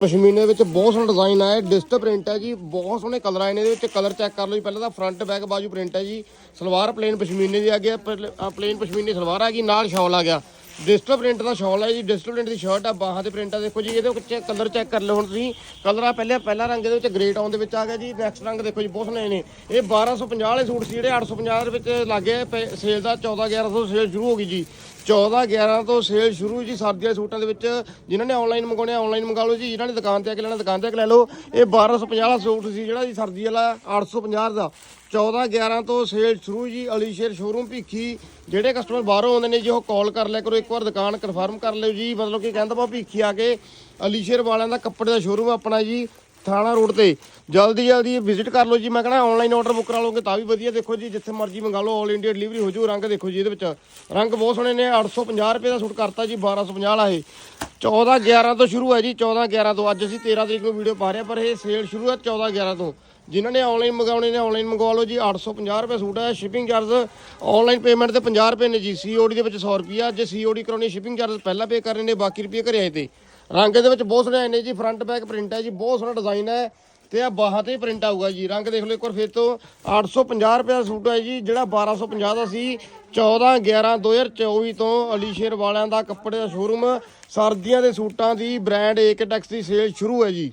ਪਸ਼ਮੀਨੇ ਵਿੱਚ ਬਹੁਤ ਸੋਹਣਾ ਡਿਜ਼ਾਈਨ ਆਇਆ ਡਿਜੀਟਲ ਪ੍ਰਿੰਟ ਹੈ ਜੀ, ਬਹੁਤ ਸੋਹਣੇ ਕਲਰ ਆਏ ਨੇ, ਇਹਦੇ ਵਿੱਚ ਕਲਰ ਚੈੱਕ ਕਰ ਲਓ ਜੀ, ਪਹਿਲਾਂ ਤਾਂ ਫਰੰਟ ਬੈਕ ਬਾਜੂ ਪ੍ਰਿੰਟ ਹੈ ਜੀ, ਸਲਵਾਰ ਪਲੇਨ ਪਸ਼ਮੀਨੇ ਦੀ ਆ ਗਿਆ ਪਲੇਨ ਪਸ਼ਮੀਨੇ ਸਲਵਾਰ ਆ ਗਈ, ਨਾਲ ਸ਼ਾਲ ਆ ਗਿਆ। ਡਿਸਟਲ ਪ੍ਰਿੰਟ ਦਾ ਸ਼ਾਲ ਹੈ ਜੀ ਡਿਸਟਲ ਪ੍ਰਿੰਟ ਦੀ ਸ਼ਰਟ ਆ, ਬਾਹਾਂ ਦੇ ਪ੍ਰਿੰਟ ਆ, ਦੇਖੋ ਜੀ, ਇਹਦੇ ਵਿੱਚ ਕਲਰ ਚੈੱਕ ਕਰ ਲਓ ਹੁਣ ਤੁਸੀਂ ਕਲਰ ਆ ਪਹਿਲੇ, ਪਹਿਲਾ ਰੰਗ ਇਹਦੇ ਵਿੱਚ ਗ੍ਰੇ ਟਾਊਨ ਦੇ ਵਿੱਚ ਆ ਗਿਆ ਜੀ ਨੈਕਸਟ ਰੰਗ ਦੇਖੋ ਜੀ, ਬਹੁਤ ਸੋਹਣੇ ਨੇ। ਇਹ 1250 ਵਾਲੇ ਸੂਟ ਸੀ ਜਿਹੜੇ 850 ਦੇ ਵਿੱਚ ਲੱਗੇ ਸੇਲ ਦਾ 14 1100 ਸੇਲ ਸ਼ੁਰੂ ਹੋ ਗਈ ਜੀ। 14 11 ਤੋਂ ਸੇਲ ਸ਼ੁਰੂ ਜੀ ਸਰਦੀਆਂ ਦੇ ਸੂਟਾਂ ਦੇ ਵਿੱਚ। ਜਿਨ੍ਹਾਂ ਨੇ ਆਨਲਾਈਨ ਮੰਗਾਉਣੇ ਆਨਲਾਈਨ ਮੰਗਾ ਲਓ ਜੀ। ਜਿਨ੍ਹਾਂ ਨੇ ਦੁਕਾਨ ਤੇ ਆ ਕੇ ਲੈਣਾ, ਦੁਕਾਨ ਤੇ ਆ ਕੇ ਲੈ ਲਓ। ਇਹ 1250 ਵਾਲਾ ਸੂਟ ਸੀ ਜਿਹੜਾ ਜੀ ਸਰਦੀ ਵਾਲਾ 850 ਦਾ। 14 11 ਤੋਂ ਸੇਲ ਸ਼ੁਰੂ ਜੀ ਅਲੀਸ਼ੇਰ ਸ਼ੋਰੂਮ ਭੀਖੀ। ਜਿਹੜੇ ਕਸਟਮਰ ਬਾਹਰੋਂ ਆਉਂਦੇ ਨੇ ਜੀ, ਉਹ ਕਾਲ ਕਰ ਲਿਆ ਕਰੋ, ਇੱਕ ਵਾਰ ਦੁਕਾਨ ਕਨਫਰਮ ਕਰ ਲਿਓ ਜੀ। ਮਤਲਬ ਕਿ ਕਹਿੰਦਾ ਵਾ ਭੀਖੀ ਆ ਕੇ ਅਲੀਸ਼ੇਰ ਵਾਲਿਆਂ ਦਾ ਕੱਪੜੇ ਦਾ ਸ਼ੋਰੂਮ ਆਪਣਾ ਜੀ। ਥਾਣਾ ਰੋਡ ਤੇ। ਜਲਦੀ ਜਲਦੀ ਵਿਜ਼ਿਟ ਕਰ ਲਓ ਜੀ। ਮੈਂ ਕਹਿੰਦਾ ਆਨਲਾਈਨ ਆਰਡਰ ਬੁੱਕ ਕਰਾ ਲਓਗੇ ਤਾਂ ਵੀ ਵਧੀਆ। ਦੇਖੋ ਜੀ, ਜਿੱਥੇ ਮਰਜ਼ੀ ਮੰਗਾ ਲਓ। 올 ਇੰਡੀਆ ਡਿਲੀਵਰੀ ਹੋ ਜੂ। ਰੰਗ ਦੇਖੋ ਜੀ ਇਹਦੇ ਵਿੱਚ। ਰੰਗ ਬਹੁਤ ਸੋਹਣੇ ਨੇ। 850 ਰੁਪਏ ਦਾ ਸੂਟ ਕਰਤਾ ਜੀ। 1250 ਵਾਲਾ ਇਹ। 14 11 ਤੋਂ ਸ਼ੁਰੂ ਹੈ ਜੀ। 14 11 ਤੋਂ। ਅੱਜ ਅਸੀਂ 13 ਤਰੀਕ ਨੂੰ ਵੀਡੀਓ ਪਾ ਰਹੇ ਹਾਂ, ਪਰ ਇਹ ਸੇਲ ਸ਼ੁਰੂ ਹੈ 14 11 ਤੋਂ। ਜਿਨ੍ਹਾਂ ਨੇ ਆਨਲਾਈਨ ਮੰਗਾਉਣੇ ਨੇ ਆਨਲਾਈਨ ਮੰਗਵਾ ਲਓ ਜੀ। 850 ਰੁਪਏ ਸੂਟ ਹੈ। ਸ਼ਿਪਿੰਗ ਚਾਰਜ ਆਨਲਾਈਨ ਪੇਮੈਂਟ ਤੇ 50 ਰੁਪਏ ਨੇ ਜੀ। ਸੀਓਡੀ ਦੇ ਵਿੱਚ 100 ਰੁਪਿਆ ਜੇ ਸੀਓਡੀ ਕਰਾਉਣੀ ਸ਼ਿਪਿੰਗ ਚਾਰਜ ਪਹਿਲਾਂ ਪੇ ਕਰਨੇ ਨੇ। ਬਾਕੀ ਰੁਪਏ ਘਰੇ ਆਏ ਤੇ। ਰੰਗ ਦੇ ਵਿੱਚ ਬਹੁਤ ਸੋਹਣੇ ਆਏ ਨੇ ਜੀ ਫਰੰਟ ਬੈਕ ਪ੍ਰਿੰਟ ਹੈ ਜੀ, ਬਹੁਤ ਸੋਹਣਾ ਡਿਜ਼ਾਈਨ ਹੈ ਤੇ ਆ ਬਾਹਾਂ ਤੇ ਪ੍ਰਿੰਟ ਆਊਗਾ ਜੀ। ਰੰਗ ਦੇਖ ਲਓ ਇੱਕ ਵਾਰ ਫਿਰ ਤੋਂ 850 ਰੁਪਏ ਦਾ ਸੂਟ ਹੈ ਜੀ, ਜਿਹੜਾ 1250 ਦਾ ਸੀ 14 11 2024 ਤੋਂ ਅਲੀਸ਼ੇਰ ਵਾਲਿਆਂ ਦਾ ਕੱਪੜੇ ਦਾ ਸ਼ੋਰੂਮ ਸਰਦੀਆਂ ਦੇ ਸੂਟਾਂ ਦੀ ਬ੍ਰਾਂਡ ਏਕਟੈਕਸ ਦੀ ਸੇਲ ਸ਼ੁਰੂ ਹੈ ਜੀ।